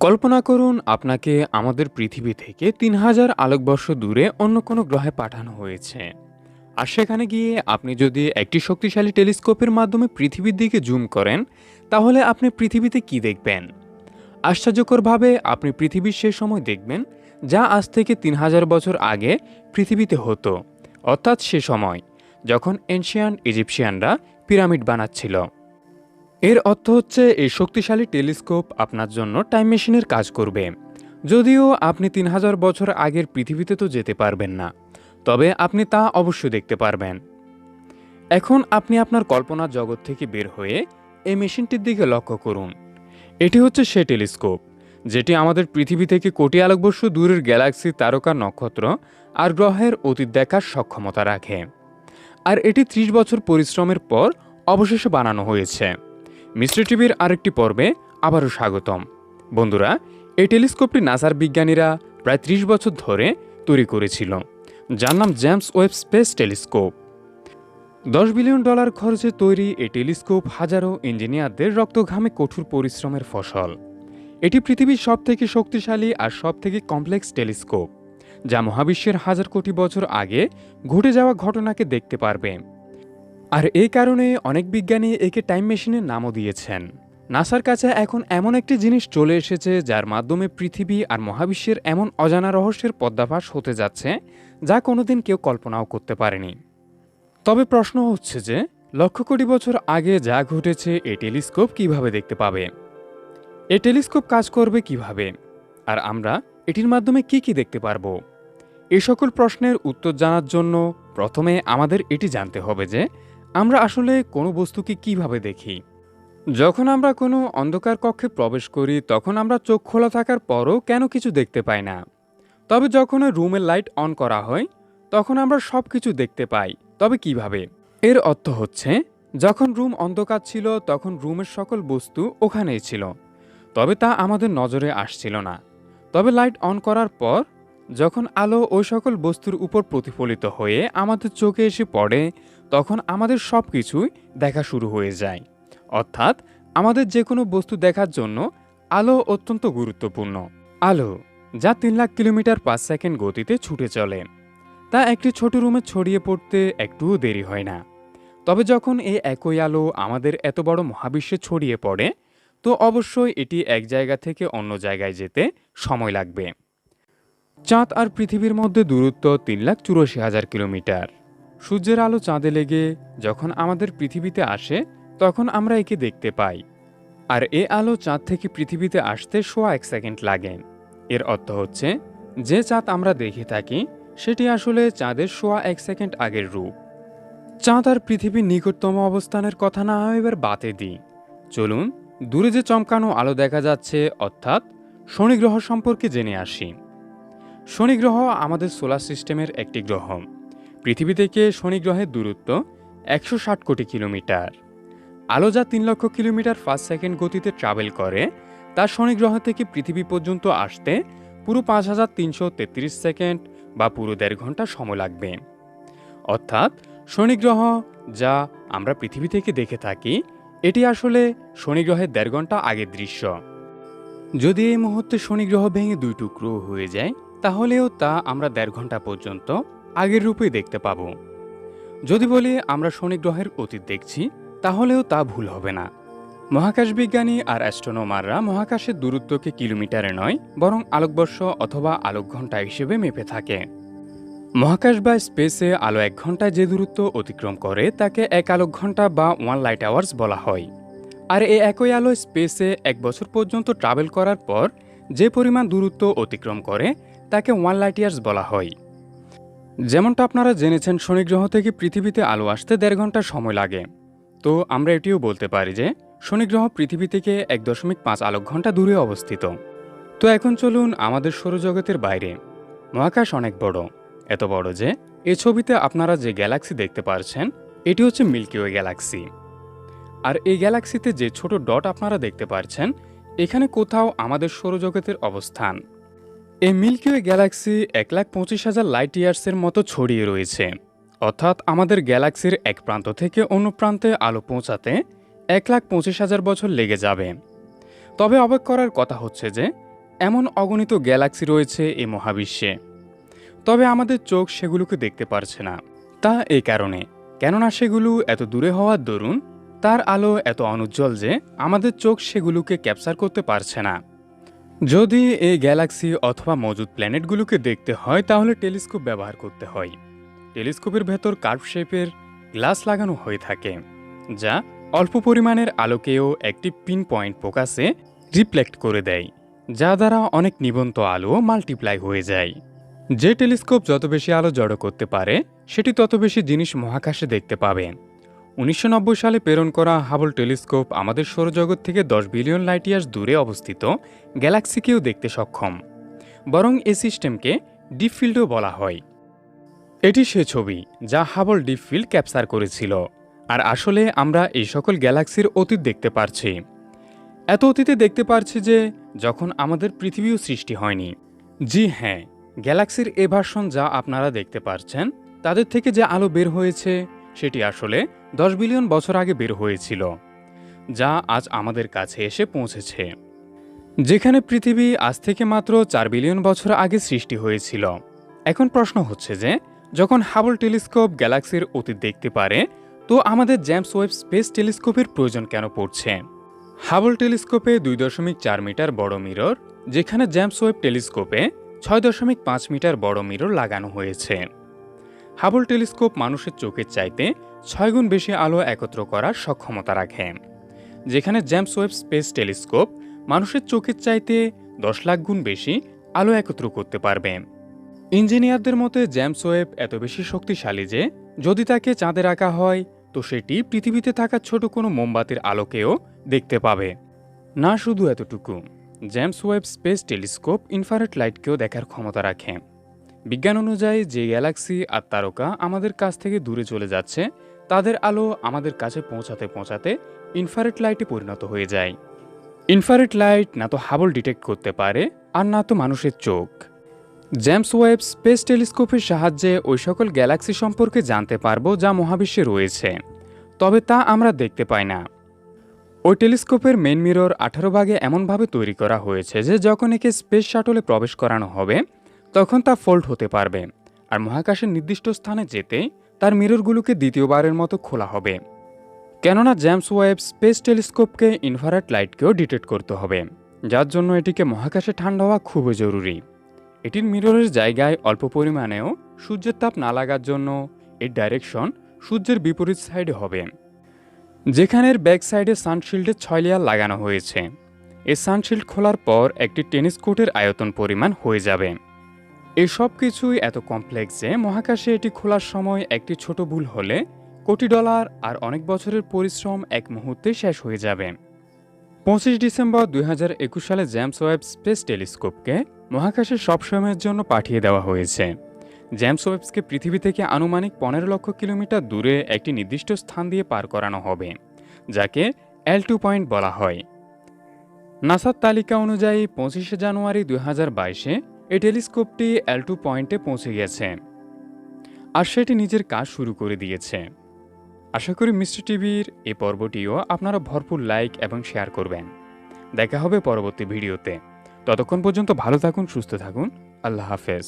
কল্পনা করুন আপনাকে আমাদের পৃথিবী থেকে তিন হাজার আলোকবর্ষ দূরে অন্য কোনো গ্রহে পাঠানো হয়েছে। আর সেখানে গিয়ে আপনি যদি একটি শক্তিশালী টেলিস্কোপের মাধ্যমে পৃথিবীর দিকে জুম করেন, তাহলে আপনি পৃথিবীতে কি দেখবেন? আশ্চর্যকরভাবে আপনি পৃথিবীর সে সময় দেখবেন, যা আজ থেকে তিন হাজার বছর আগে পৃথিবীতে হতো, অর্থাৎ সে সময়, যখন এনশিয়ান ইজিপশিয়ানরা পিরামিড বানাচ্ছিল। এর অর্থ হচ্ছে এই শক্তিশালী টেলিস্কোপ আপনার জন্য টাইম মেশিনের কাজ করবে। যদিও আপনি তিন হাজার বছর আগের পৃথিবীতে তো যেতে পারবেন না, তবে আপনি তা অবশ্যই দেখতে পারবেন। এখন আপনি আপনার কল্পনা জগৎ থেকে বের হয়ে এই মেশিনটির দিকে লক্ষ্য করুন। এটি হচ্ছে সে টেলিস্কোপ, যেটি আমাদের পৃথিবী থেকে কোটি আলোকবর্ষ দূরের গ্যালাক্সি, তারকা, নক্ষত্র আর গ্রহের অতীত দেখার সক্ষমতা রাখে। আর এটি ত্রিশ বছর পরিশ্রমের পর অবশেষে বানানো হয়েছে। মিস্টার টিভির আরেকটি পর্বে আবারও স্বাগতম। বন্ধুরা, এই টেলিস্কোপটি নাসার বিজ্ঞানীরা প্রায় ত্রিশ বছর ধরে তৈরি করেছিল, যার নাম জেমস ওয়েব স্পেস টেলিস্কোপ। দশ বিলিয়ন ডলার খরচে তৈরি এই টেলিস্কোপ হাজারো ইঞ্জিনিয়ারদের রক্তঘামে কঠোর পরিশ্রমের ফসল। এটি পৃথিবীর সবথেকে শক্তিশালী আর সবথেকে কমপ্লেক্স টেলিস্কোপ, যা মহাবিশ্বের হাজার কোটি বছর আগে ঘটে যাওয়া ঘটনাকে দেখতে পারবে। আর এই কারণে অনেক বিজ্ঞানী একে টাইম মেশিনের নামও দিয়েছেন। নাসার কাছে এখন এমন একটি জিনিস চলে এসেছে যার মাধ্যমে পৃথিবী আর মহাবিশ্বের এমন অজানা রহস্যের পদ্মাভাস হতে যাচ্ছে যা কোনোদিন কেউ কল্পনাও করতে পারেনি। তবে প্রশ্ন হচ্ছে যে, লক্ষ কোটি বছর আগে যা ঘটেছে এই টেলিস্কোপ কীভাবে দেখতে পাবে? এ টেলিস্কোপ কাজ করবে কীভাবে? আর আমরা এটির মাধ্যমে কি কি দেখতে পারব? এই সকল প্রশ্নের উত্তর জানার জন্য প্রথমে আমাদের এটি জানতে হবে যে আমরা আসলে কোনো বস্তুকে কীভাবে দেখি? যখন আমরা কোনো অন্ধকার কক্ষে প্রবেশ করি, তখন আমরা চোখ খোলা থাকার পরও কেন কিছু দেখতে পাই না? তবে যখন রুমের লাইট অন করা হয়, তখন আমরা সব কিছু দেখতে পাই। তবে কীভাবে? এর অর্থ হচ্ছে, যখন রুম অন্ধকার ছিল, তখন রুমের সকল বস্তু ওখানেই ছিল। তবে তা আমাদের নজরে আসছিল না। তবে লাইট অন করার পর যখন আলো ওই সকল বস্তুর উপর প্রতিফলিত হয়ে আমাদের চোখে এসে পড়ে, তখন আমাদের সব কিছুই দেখা শুরু হয়ে যায়। অর্থাৎ আমাদের যে কোনো বস্তু দেখার জন্য আলো অত্যন্ত গুরুত্বপূর্ণ। আলো, যা তিন লাখ কিলোমিটার পাঁচ সেকেন্ড গতিতে ছুটে চলে। তা একটি ছোট রুমে ছড়িয়ে পড়তে একটুও দেরি হয় না। তবে যখন এই একই আলো আমাদের এত বড় মহাবিশ্বে ছড়িয়ে পড়ে, তো অবশ্যই এটি এক জায়গা থেকে অন্য জায়গায় যেতে সময় লাগবে। চাঁদ আর পৃথিবীর মধ্যে দূরত্ব তিন লাখ চুরাশি হাজার কিলোমিটার। সূর্যের আলো চাঁদে লেগে যখন আমাদের পৃথিবীতে আসে, তখন আমরা একে দেখতে পাই। আর এ আলো চাঁদ থেকে পৃথিবীতে আসতে সোয়া এক সেকেন্ড লাগে। এর অর্থ হচ্ছে, যে চাঁদ আমরা দেখে থাকি, সেটি আসলে চাঁদের সোয়া এক সেকেন্ড আগের রূপ। চাঁদ আর পৃথিবীর নিকটতম অবস্থানের কথা না হয় এবার বাতে দিই। চলুন, দূরে যে চমকানো আলো দেখা যাচ্ছে, অর্থাৎ শনি গ্রহ সম্পর্কে জেনে আসি। শনি গ্রহ আমাদের সোলার সিস্টেমের একটি গ্রহ। পৃথিবী থেকে শনি গ্রহের দূরত্ব একশো ষাট কোটি কিলোমিটার। আলো যা তিন লক্ষ কিলোমিটার ফার্স্ট সেকেন্ড গতিতে ট্রাভেল করে, তা শনি গ্রহ থেকে পৃথিবী পর্যন্ত আসতে পুরো পাঁচ হাজার তিনশো তেত্রিশ সেকেন্ড বা পুরো দেড় ঘণ্টা সময় লাগবে। অর্থাৎ শনি গ্রহ যা আমরা পৃথিবী থেকে দেখে থাকি, এটি আসলে শনি গ্রহের দেড় ঘণ্টা আগের দৃশ্য। যদি এই মুহূর্তে শনি গ্রহ ভেঙে দুই টুকরো হয়ে যায় তাহলেও তা আমরা দেড় ঘণ্টা পর্যন্ত আগের রূপেই দেখতে পাব। যদি বলি আমরা শনি গ্রহের অতীত দেখছি, তাহলেও তা ভুল হবে না। মহাকাশ বিজ্ঞানী আর অ্যাস্ট্রোনোমাররা মহাকাশের দূরত্বকে কিলোমিটারে নয়, বরং আলোকবর্ষ অথবা আলোক ঘণ্টা হিসেবে মেপে থাকে। মহাকাশ বা স্পেসে আলো এক ঘন্টায় যে দূরত্ব অতিক্রম করে, তাকে এক আলোক ঘণ্টা বা ওয়ান লাইট আওয়ার্স বলা হয়। আর এই একই আলো স্পেসে এক বছর পর্যন্ত ট্রাভেল করার পর, যে পরিমাণ দূরত্ব অতিক্রম করে তাকে ওয়ান লাইট ইয়ার্স বলা হয়। যেমনটা আপনারা জেনেছেন, শনি গ্রহ থেকে পৃথিবীতে আলো আসতে দেড় ঘণ্টা সময় লাগে। তো আমরা এটিও বলতে পারি যে, শনি গ্রহ পৃথিবী থেকে এক দশমিক পাঁচ আলোক ঘণ্টা দূরে অবস্থিত। তো এখন চলুন আমাদের সৌরজগতের বাইরে। মহাকাশ অনেক বড়, এত বড় যে এই ছবিতে আপনারা যে গ্যালাক্সি দেখতে পারছেন, এটি হচ্ছে মিল্কিওয়ে গ্যালাক্সি আর এই গ্যালাক্সিতে যে ছোট ডট আপনারা দেখতে পারছেন, এখানে কোথাও আমাদের সৌরজগতের অবস্থান। এই মিল্কি ওয়ে গ্যালাক্সি এক লাখ পঁচিশ হাজার লাইট ইয়ার্সের মতো ছড়িয়ে রয়েছে। অর্থাৎ আমাদের গ্যালাক্সির এক প্রান্ত থেকে অন্য প্রান্তে আলো পৌঁছাতে এক লাখ পঁচিশ হাজার বছর লেগে যাবে। তবে অবাক করার কথা হচ্ছে যে, এমন অগণিত গ্যালাক্সি রয়েছে এই মহাবিশ্বে। তবে আমাদের চোখ সেগুলোকে দেখতে পারছে না। তা এই কারণে। কেননা সেগুলো এত দূরে হওয়ার দরুন, তার আলো এত অনুজ্জ্বল যে, আমাদের চোখ সেগুলোকে ক্যাপচার করতে পারছে না। যদি এই গ্যালাক্সি অথবা মজুদ প্ল্যানেটগুলোকে দেখতে হয়, তাহলে টেলিস্কোপ ব্যবহার করতে হয়। টেলিস্কোপের ভেতর কার্ভ শেপের গ্লাস লাগানো হয়ে থাকে, যা অল্প পরিমাণের আলোকেও একটি পিন পয়েন্ট ফোকাসে রিফ্লেক্ট করে দেয়, যা দ্বারা অনেক নিবন্ত আলো মাল্টিপ্লাই হয়ে যায়। যে টেলিস্কোপ যত বেশি আলো জড়ো করতে পারে, সেটি তত বেশি জিনিস মহাকাশে দেখতে পাবে। উনিশশো নব্বই সালে প্রেরণ করা হাবল টেলিস্কোপ আমাদের সৌরজগৎ থেকে দশ বিলিয়ন লাইট ইয়ার্স দূরে অবস্থিত গ্যালাক্সিকেও দেখতে সক্ষম। বরং এই সিস্টেমকে ডিপ ফিল্ডও বলা হয়। এটি সে ছবি যা হাবল ডিপ ফিল্ড ক্যাপচার করেছিল। আর আসলে আমরা এই সকল গ্যালাক্সির অতীত দেখতে পারছি। এত অতীতে দেখতে পারছি যে, যখন আমাদের পৃথিবীও সৃষ্টি হয়নি। জি হ্যাঁ গ্যালাক্সির এ ভার্সন যা আপনারা দেখতে পারছেন, তাদের থেকে যে আলো বের হয়েছে, সেটি আসলে দশ বিলিয়ন বছর আগে বের হয়েছিল, যা আজ আমাদের কাছে এসে পৌঁছেছে। যেখানে পৃথিবী আজ থেকে মাত্র চার বিলিয়ন বছর আগে সৃষ্টি হয়েছিল। এখন প্রশ্ন হচ্ছে যে, যখন হাবল টেলিস্কোপ গ্যালাক্সির অতীত দেখতে পারে, তো আমাদের জেমস ওয়েব স্পেস টেলিস্কোপের প্রয়োজন কেন পড়ছে? হাবল টেলিস্কোপে দুই দশমিক চার মিটার বড় মিরর যেখানে জেমস ওয়েব টেলিস্কোপে ছয় দশমিক পাঁচ মিটার বড় মিরর লাগানো হয়েছে। হাবল টেলিস্কোপ মানুষের চোখের চাইতে ছয় গুণ বেশি আলো একত্র করার সক্ষমতা রাখে। যেখানে জেমস ওয়েব স্পেস টেলিস্কোপ মানুষের চোখের চাইতে দশ লাখ গুণ বেশি আলো একত্র করতে পারবে। ইঞ্জিনিয়ারদের মতে জেমস ওয়েব এত বেশি শক্তিশালী যে, যদি তাকে চাঁদে রাখা হয়, তো সেটি পৃথিবীতে থাকা ছোট কোনো মোমবাতির আলোকেও দেখতে পাবে। না শুধু এতটুকু James Webb space telescope infrared লাইটকেও দেখার ক্ষমতা রাখে। বিজ্ঞান অনুযায়ী যে গ্যালাক্সি আর তারকা আমাদের কাছ থেকে দূরে চলে যাচ্ছে, তাদের আলো আমাদের কাছে পৌঁছাতে পৌঁছাতে ইনফারেট লাইটে পরিণত হয়ে যায়। ইনফারেট লাইট না তো হাবল ডিটেক্ট করতে পারে, আর না তো মানুষের চোখ। জেমস ওয়েব স্পেস টেলিস্কোপের সাহায্যে ওই সকল গ্যালাক্সি সম্পর্কে জানতে পারব যা মহাবিশ্বে রয়েছে। তবে তা আমরা দেখতে পাই না। ওই টেলিস্কোপের মেন মিরর আঠারো ভাগে এমনভাবে তৈরি করা হয়েছে যে যখন একে স্পেস শাটলে প্রবেশ করানো হবে তখন তা ফোল্ড হতে পারবে। আর মহাকাশের নির্দিষ্ট স্থানে যেতে তার মিররগুলোকে দ্বিতীয়বারের মতো খোলা হবে। কেননা জেমস ওয়েব স্পেস টেলিস্কোপকে ইনফারেট লাইটকেও ডিটেক্ট করতে হবে, যার জন্য এটিকে মহাকাশে ঠান্ডা হওয়া খুবই জরুরি। এটির মিররের জায়গায় অল্প পরিমাণেও সূর্যের তাপ না লাগার জন্য এর ডাইরেকশন সূর্যের বিপরীত সাইডে হবে যেখানের ব্যাক সাইডে সানশিল্ডের ছয় লেয়ার লাগানো হয়েছে। এই সানশিল্ড খোলার পর একটি টেনিস কোর্টের আয়তন পরিমাণ হয়ে যাবে। এসব কিছুই এত কমপ্লেক্স যে মহাকাশে এটি খোলার সময় একটি ছোট ভুল হলে কোটি ডলার আর অনেক বছরের পরিশ্রম এক মুহূর্তে শেষ হয়ে যাবে। পঁচিশ ডিসেম্বর দুই হাজার একুশ সালে জেমস ওয়েব স্পেস টেলিস্কোপকে মহাকাশে সব সময়ের জন্য পাঠিয়ে দেওয়া হয়েছে। জেমস ওয়েবসকে পৃথিবী থেকে আনুমানিক পনেরো লক্ষ কিলোমিটার দূরে একটি নির্দিষ্ট স্থান দিয়ে পার করানো হবে, যাকে এল টু পয়েন্ট বলা হয়। নাসার তালিকা অনুযায়ী পঁচিশে জানুয়ারি দুই হাজার বাইশে এই টেলিস্কোপটি অ্যালটু পয়েন্টে পৌঁছে গেছে আর সেটি নিজের কাজ শুরু করে দিয়েছে। আশা করি মিস্টার টিভির এই পর্বটিও আপনারা ভরপুর লাইক এবং শেয়ার করবেন। দেখা হবে পরবর্তী ভিডিওতে। ততক্ষণ পর্যন্ত ভালো থাকুন, সুস্থ থাকুন। আল্লাহ হাফেজ।